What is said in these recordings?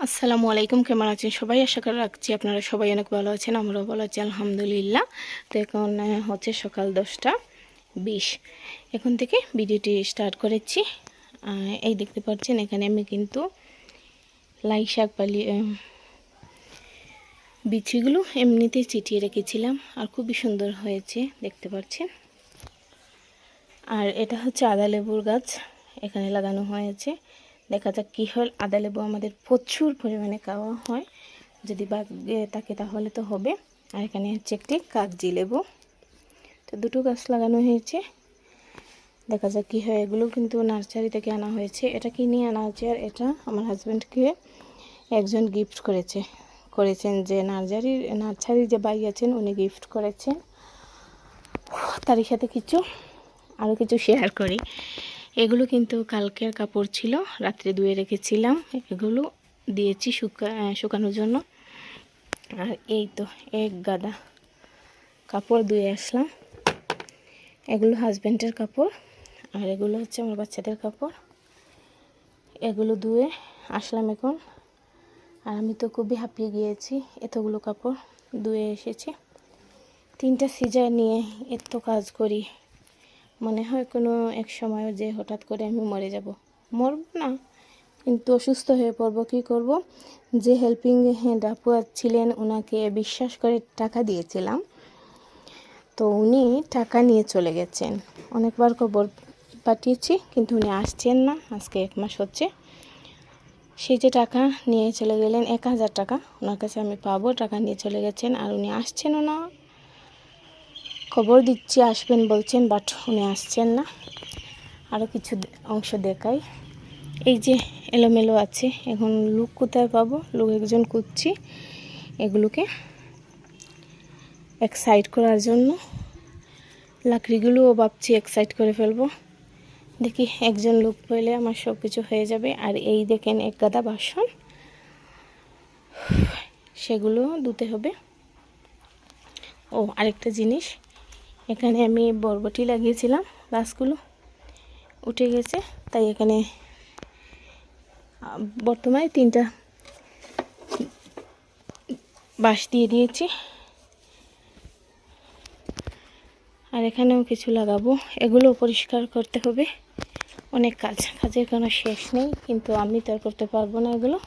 আসসালামু আলাইকুম, কেমন আছেন সবাই? আশা করে রাখছি আপনারা সবাই অনেক ভালো আছেন, আমরাও ভালো আছি, আলহামদুলিল্লাহ। তো এখন হচ্ছে সকাল দশটা বিশ। এখন থেকে ভিডিওটি স্টার্ট করেছি। এই দেখতে পাচ্ছেন, এখানে আমি কিন্তু লাই শাক পালি বিচিগুলো এমনিতে চিটিয়ে রেখেছিলাম আর খুবই সুন্দর হয়েছে, দেখতে পাচ্ছেন। আর এটা হচ্ছে আদা লেবুর গাছ, এখানে লাগানো হয়েছে। দেখা যাক কী হল আদা লেবু আমাদের প্রচুর পরিমাণে খাওয়া হয়। যদি বাগে থাকে তাহলে তো হবে। আর এখানে হচ্ছে একটি কাগজি লেবু। তো দুটো গাছ লাগানো হয়েছে। দেখা যাক কী হয়। এগুলো কিন্তু নার্সারি থেকে আনা হয়েছে। এটা কিনে আনা হয়েছে? আর এটা আমার হাজব্যান্ডকে একজন গিফট করেছে। করেছেন যে নার্সারির নার্সারির যে বাই আছেন, উনি গিফট করেছেন। তারই সাথে কিছু আরও কিছু শেয়ার করি। এগুলো কিন্তু কালকের কাপড় ছিল, রাত্রে ধুয়ে রেখেছিলাম। এগুলো দিয়েছি শুকা শুকানোর জন্য। আর এই তো, এক গাদা কাপড় ধুয়ে আসলাম। এগুলো হাজব্যান্ডের কাপড়, আর এগুলো হচ্ছে আমার বাচ্চাদের কাপড়। এগুলো ধুয়ে আসলাম এখন। আর আমি তো খুবই হাঁপিয়ে গিয়েছি, এতগুলো কাপড় ধুয়ে এসেছি। তিনটা সিজার নিয়ে এত কাজ করি। মনে হয় কোনো এক সময় যে হঠাৎ করে আমি মরে যাব। মরব না, কিন্তু অসুস্থ হয়ে পড়ব, কি করব? যে হেল্পিং হ্যান্ড আপু ছিলেন ওনাকে বিশ্বাস করে টাকা দিয়েছিলাম। তো উনি টাকা নিয়ে চলে গেছেন। অনেকবার খবর পাঠিয়েছি, কিন্তু উনি আসছেন না, আজকে এক মাস হচ্ছে। সেই যে টাকা নিয়ে চলে গেলেন, এক হাজার টাকা, ওনার কাছে আমি পাবো, টাকা নিয়ে চলে গেছেন, আর উনি আসছেনও না। খবর দিচ্ছি, আসবেন বলছেন বাট উনি আসছেন না। আরও কিছু অংশ দেখাই। এই যে এলোমেলো আছে, এখন লুক কোথায় পাবো? লুক একজন খুঁজছি, এগুলোকে এক সাইড করার জন্য। লাকড়িগুলোও ভাবছি এক সাইড করে ফেলব। দেখি একজন লোক পেলে আমার সব কিছু হয়ে যাবে। আর এই দেখেন এক গাদা বাসন। সেগুলো ধুতে হবে। ও, আরেকটা জিনিস। এখানে আমি বরবটি লাগিয়েছিলাম গাছগুলো। উঠে গেছে, তাই এখানে বর্তমানে তিনটা বাঁশ দিয়ে দিয়েছি। আর এখানেও কিছু লাগাবো। এগুলো পরিষ্কার করতে হবে। অনেক কাজ, কাজের কোনো শেষ নেই, কিন্তু আমি তো আর করতে পারব না এগুলো।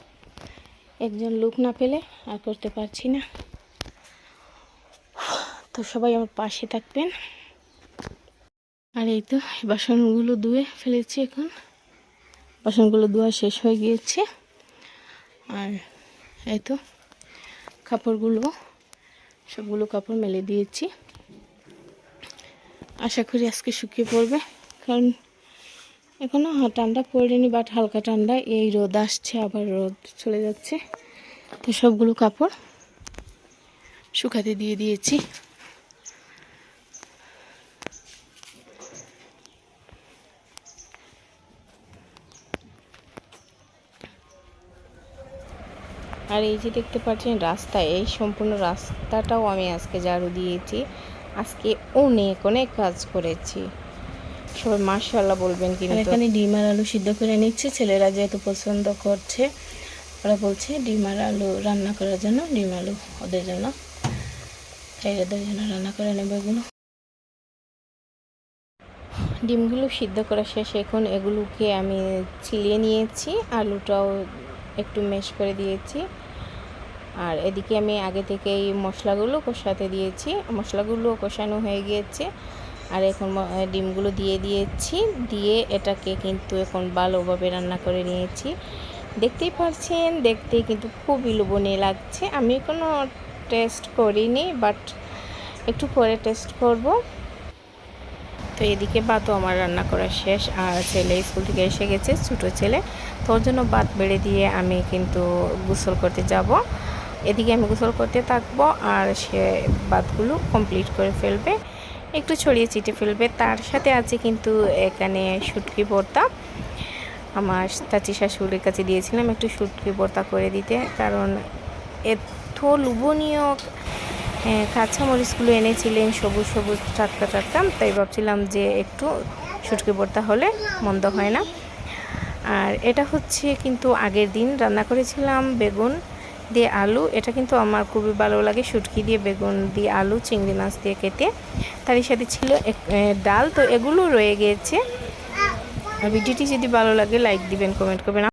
একজন লোক না পেলে আর করতে পারছি না। তো সবাই আমার পাশে থাকবেন। আর এই তো বাসনগুলো ধুয়ে ফেলেছি এখন। বাসনগুলো ধোয়া শেষ হয়ে গিয়েছে। আর এই তো, কাপড়গুলো, সবগুলো কাপড় মেলে দিয়েছি। আশা করি আজকে শুকিয়ে পড়বে। কারণ এখনও ঠান্ডা পড়েনি বাট হালকা ঠান্ডা। এই রোদ আসছে, আবার রোদ চলে যাচ্ছে। তো সবগুলো কাপড় শুকাতে দিয়ে দিয়েছি। আর এই যে দেখতে পাচ্ছেন রাস্তা এই সম্পূর্ণ রাস্তাটাও আমি আজকে ঝাড়ু দিয়েছি। আজকে অনেক অনেক কাজ করেছি। সবাই মার্শাল্লাহ বলবেন কিন্তু এখানে ডিম আর আলু সিদ্ধ করে নিচ্ছে ছেলেরা যেহেতু পছন্দ করছে ওরা বলছে ডিম আর আলু রান্না করার জন্য ডিম আলু ওদের জন্য। তাই ওদের জন্য রান্না করে নেবে এগুলো। ডিমগুলো সিদ্ধ করা শেষ এখন এগুলোকে আমি চিলিয়ে নিয়েছি আলুটাও একটু মেশ করে দিয়েছি। আর এদিকে আমি আগে থেকে এই মশলাগুলো কষাতে দিয়েছি। মশলাগুলো কষানো হয়ে গিয়েছে। আর এখন ডিমগুলো দিয়ে দিয়েছি। দিয়ে এটাকে কিন্তু এখন ভালোভাবে রান্না করে নিয়েছি। দেখতেই পাচ্ছেন দেখতে কিন্তু খুবই লোভনীয় লাগছে। আমি কোনো টেস্ট করিনি, বাট একটু পরে টেস্ট করব। তো এদিকে ভাতও আমার রান্না করা শেষ, আর ছেলে স্কুল থেকে এসে গেছে, ছোটো ছেলে। তোর জন্য ভাত বেড়ে দিয়ে আমি কিন্তু গোসল করতে যাব। এদিকে আমি গোসল করতে থাকব, আর সে ভাতগুলো কমপ্লিট করে ফেলবে। একটু ছড়িয়ে ছিটে ফেলবে। তার সাথে আছে কিন্তু এখানে শুটকি ভর্তা। আমার চাচি শাশুড়ির কাছে দিয়েছিলাম একটু শুটকি ভর্তা করে দিতে, কারণ এত লোভনীয় কাঁচা মরিচগুলো এনেছিলেন সবুজ সবুজ টাটকা টাটকা, তাই ভাবছিলাম যে একটু শুটকি ভর্তা হলে মন্দ হয় না। আর এটা হচ্ছে কিন্তু আগের দিন রান্না করেছিলাম বেগুন দিয়ে আলু। এটা কিন্তু আমার খুবই ভালো লাগে, শুটকি দিয়ে বেগুন দিয়ে আলু, চিংড়ি মাছ দিয়ে কেটে। তারই সাথে ছিল ডাল, তো এগুলো রয়ে গিয়েছে ভিডিওটি যদি ভালো লাগে, লাইক দিবেন, কমেন্ট করবেন।